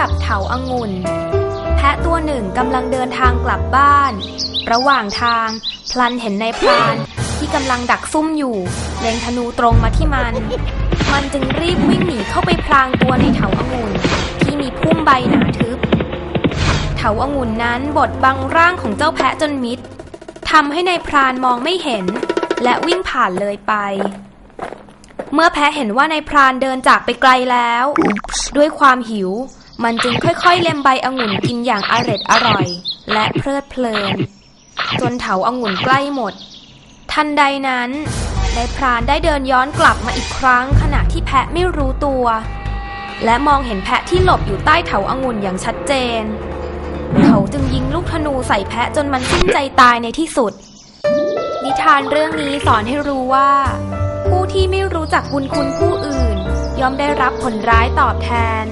กับเถาองุ่น แพะตัวหนึ่งกำลังเดินทางกลับบ้าน ระหว่างทางพลันเห็นนายพรานที่กำลังดักซุ่มอยู่เล็งธนูตรงมาที่มัน มันจึงรีบวิ่งหนีเข้าไปพลางตัวในเถาองุ่นที่มีพุ่มใบหนาทึบ เถาองุ่นนั้นบดบังร่างของเจ้าแพะจนมิดทำให้ในายพรานมองไม่เห็น และวิ่งผ่านเลยไป เมื่อแพะเห็นว่านายพรานเดินจากไปไกลแล้ว ด้วยความหิว มันจึงค่อยๆเล็มใบองุ่นกินอย่างอร็ดอร่อย และเพลิดเพลิน จนเถาองุ่นใกล้หมด ทันใดนั้นนายพรานได้เดินย้อนกลับมาอีกครั้ง ขณะที่แพะไม่รู้ตัว และมองเห็นแพะที่หลบอยู่ใต้เถาองุ่นอย่างชัดเจน เขาจึงยิงลูกธนูใส่แพะจนมันสิ้นใจตายในที่สุด นิทานเรื่องนี้สอนให้รู้ว่า ผู้ที่ไม่รู้จักบุญคุณผู้อื่น ย่อมได้รับผลร้ายตอบแทน